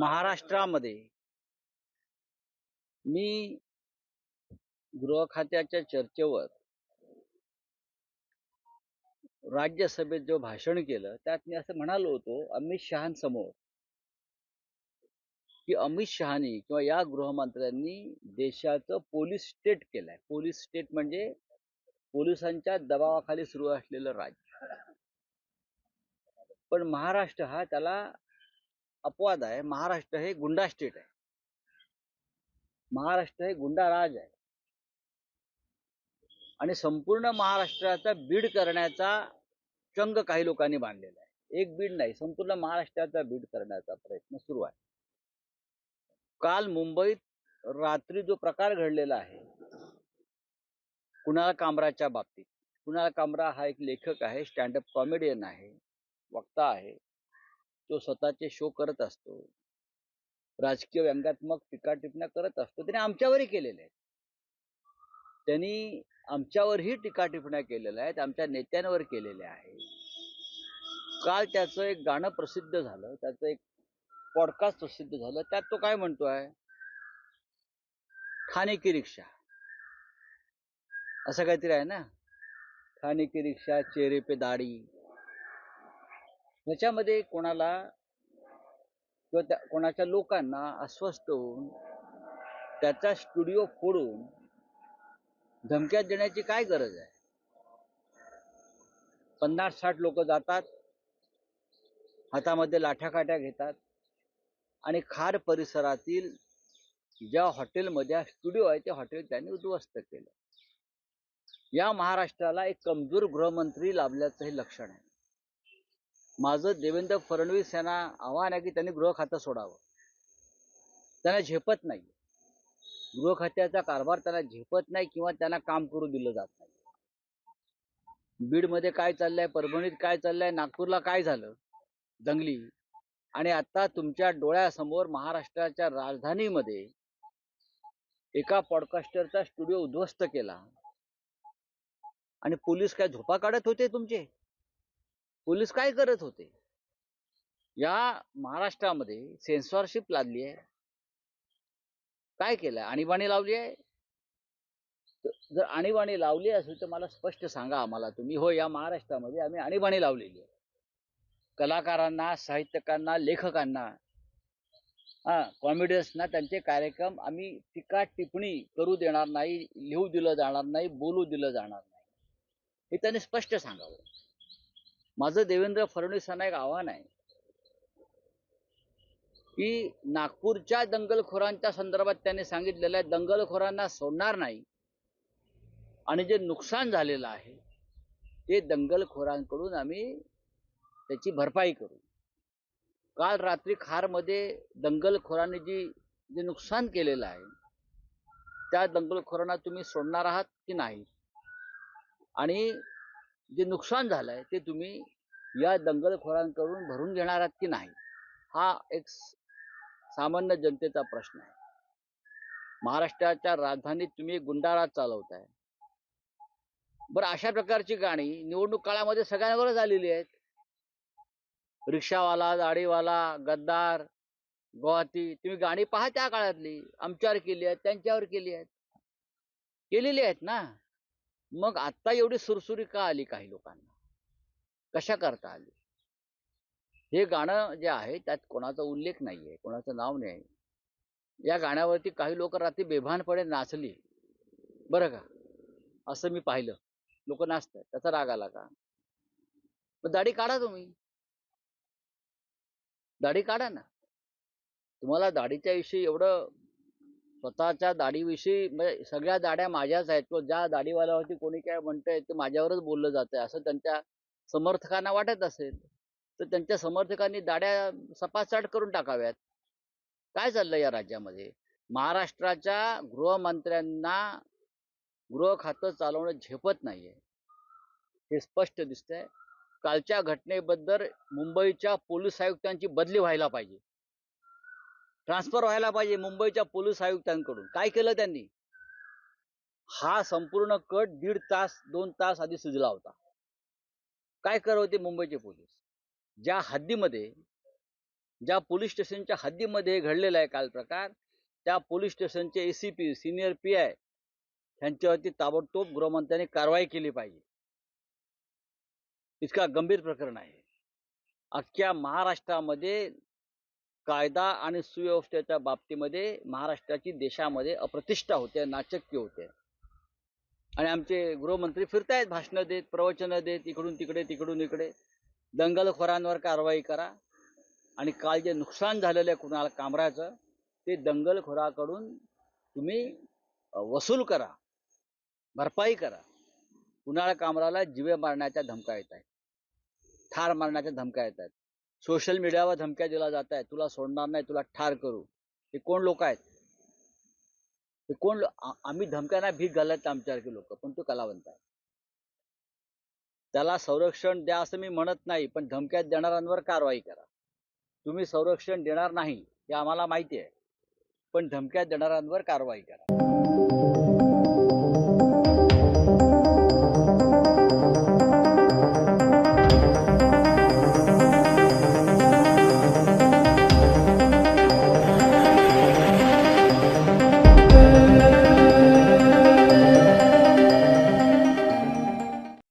महाराष्ट्रामध्ये मी गृह खात्याच्या चर्चेवर राज्यसभेत जो भाषण केलं त्यात मी असं म्हणालो होतो अमित शहांसमोर की अमित शहानी किंवा या गृहमंत्र्यांनी देशाचं पोलीस स्टेट केलंय. पोलीस स्टेट म्हणजे पोलिसांच्या दबावाखाली सुरू असलेलं राज्य. पण महाराष्ट्र हा त्याला अपवाद आहे. महाराष्ट्र हे गुंडा स्टेट आहे. महाराष्ट्र हे गुंडा राज आहे. आणि संपूर्ण महाराष्ट्राचा बीड करण्याचा चंग काही लोकांनी बांधलेला आहे. एक बीड नाही संपूर्ण महाराष्ट्राचा बीड करण्याचा प्रयत्न सुरू आहे. काल मुंबईत रात्री जो प्रकार घडलेला आहे कुणाल कामराच्या बाबतीत? कुणाल कामरा हा एक लेखक आहे स्टँडअप कॉमेडियन आहे वक्ता आहे. तो स्वतःचे शो करत असतो. राजकीय व्यंगात्मक टीका करत असतो. त्याने आमच्यावरही केलेले आहेत. त्यांनी आमच्यावरही टीकाटिपण्या केलेल्या आहेत आमच्या नेत्यांवर केलेल्या आहेत. काल त्याचं एक गाणं प्रसिद्ध झालं त्याचं एक पॉडकास्ट प्रसिद्ध झालं त्यात तो काय म्हणतोय खाने की रिक्षा. असं काहीतरी आहे ना? खाने की रिक्षा चेहरे पे दाढी. ह्याच्यामध्ये कोणाला किंवा त्या कोणाच्या लोकांना अस्वस्थ होऊन त्याचा स्टुडिओ फोडून धमक्यात देण्याची काय गरज आहे? पन्नास साठ लोक जातात हातामध्ये लाठ्याकाठ्या घेतात आणि खार परिसरातील ज्या हॉटेलमध्ये स्टुडिओ आहे ते हॉटेल त्यांनी उद्ध्वस्त केलं. या महाराष्ट्राला एक कमजोर गृहमंत्री लाभल्याचं हे लक्षण आहे. माझं देवेंद्र फडणवीस यांना आव्हान आहे की त्यांनी गृह खातं सोडावं. त्यांना झेपत नाही. गृह खात्याचा कारभार त्यांना झेपत नाही किंवा त्यांना काम करू दिलं जात नाही. बीडमध्ये काय चाललंय परभणीत काय चाललंय नागपूरला काय झालं? दंगली आणि आता तुमच्या डोळ्यासमोर महाराष्ट्राच्या राजधानीमध्ये एका पॉडकास्टरचा स्टुडिओ उद्ध्वस्त केला. आणि पोलीस काय झोपा काढत होते तुमचे? पोलीस काय करत होते? या महाराष्ट्रामध्ये सेन्सॉरशिप लादली आहे. काय केलं आणीबाणी लावली आहे? जर आणीबाणी लावली असेल तर मला स्पष्ट सांगा आम्हाला तुम्ही. हो या महाराष्ट्रामध्ये आम्ही आणीबाणी लावलेली आहे. कलाकारांना साहित्यकांना लेखकांना हा कॉमेडियन्सना त्यांचे कार्यक्रम आम्ही टीका टिप्पणी करू देणार नाही लिहू दिलं जाणार नाही बोलू दिलं जाणार नाही. हे त्यांनी स्पष्ट सांगावं. माझं देवेंद्र फडणवीसांना एक आव्हान आहे. की नागपूरच्या दंगलखोरांच्या संदर्भात त्यांनी सांगितलेलं आहे दंगलखोरांना सोडणार नाही. आणि जे नुकसान झालेलं आहे ते दंगलखोरांकडून आम्ही त्याची भरपाई करू. काल रात्री खारमध्ये दंगलखोरांनी जी जे नुकसान केलेलं आहे त्या दंगलखोरांना तुम्ही सोडणार आहात की नाही? आणि जे नुकसान झालंय ते तुम्ही या दंगलखोरांकडून भरून घेणार आहात की नाही हा एक सामान्य जनतेचा प्रश्न आहे. महाराष्ट्राच्या राजधानीत तुम्ही गुंडाराज चालवताय. बरं अशा प्रकारची गाणी निवडणूक काळामध्ये सगळ्यांवरच आलेली आहेत. रिक्षावाला दाढीवाला गद्दार गुवाहाटी तुम्ही गाणी पहा त्या काळातली आमच्यावर केली आहेत त्यांच्यावर केली आहेत. केलेली आहेत ना? मग आता एवढी सुरसुरी का आली काही लोकांना? कशा करता आली? हे गाणं जे आहे त्यात कोणाचा उल्लेख नाहीये कोणाचं नाव नाही या गाण्यावरती काही लोक रात्री बेभानपणे नाचली. बरं का? असं मी पाहिलं. लोक नाचतात त्याचा राग आला का? मग दाढी काढा तुम्ही. दाढी काढा ना. तुम्हाला दाढीच्या विषयी एवढं स्वतःच्या दाढीविषयी म्हणजे सगळ्या दाढ्या माझ्याच आहेत. किंवा ज्या दाढीवाल्यावरती कोणी काय म्हणतंय ते माझ्यावरच बोललं जातंय. असं त्यांच्या समर्थकांना वाटत असेल तर त्यांच्या समर्थकांनी दाड्या सपासाट करून टाकाव्यात. काय चाललंय या राज्यामध्ये? महाराष्ट्राच्या गृहमंत्र्यांना गृह खातं चालवणं झेपत नाहीये. हे स्पष्ट दिसतंय. कालच्या घटनेबद्दल मुंबईच्या पोलीस आयुक्तांची बदली व्हायला पाहिजे. ट्रान्सफर व्हायला पाहिजे मुंबईच्या पोलीस आयुक्तांकडून. काय केलं त्यांनी? हा संपूर्ण कट दीड तास दोन तास आधी सुजला होता. काय करत होते मुंबईचे पोलीस? ज्या हद्दीमध्ये ज्या पोलीस स्टेशनच्या हद्दीमध्ये घडलेला आहे काल प्रकार त्या पोलीस स्टेशनचे A C P senior P I यांच्यावरती ताबडतोब गृहमंत्र्यांनी कारवाई केली पाहिजे. इतका गंभीर प्रकरण आहे. अख्ख्या महाराष्ट्रामध्ये कायदा आणि सुव्यवस्थेच्या बाबतीमध्ये महाराष्ट्राची देशामध्ये अप्रतिष्ठा होते नाचक्य होते. आणि आमचे गृहमंत्री फिरतायत भाषणं देत प्रवचनं देत इकडून तिकडे तिकडून इकडे. दंगलखोरांवर कारवाई करा. आणि काल जे नुकसान झालेलं आहे कुणाला कामराचं ते दंगलखोराकडून तुम्ही वसूल करा. भरपाई करा. कुणाला कामराला जिवे मारण्याच्या धमका येत आहेत. ठार मारण्याच्या धमका येत आहेत. सोशल मीडियावर धमक्या दिल्या जात आहेत तुला सोडणार नाही तुला ठार करू. हे कोण लोक आहेत? हे कोण आम्ही धमक्यांना भीक घालत आमच्यासारखे लोक पण तो कलावंत आहे. त्याला संरक्षण द्या असं मी म्हणत नाही पण धमक्यात देणाऱ्यांवर कारवाई करा. तुम्ही संरक्षण देणार नाही हे आम्हाला माहिती आहे. पण धमक्यात देणाऱ्यांवर कारवाई करा.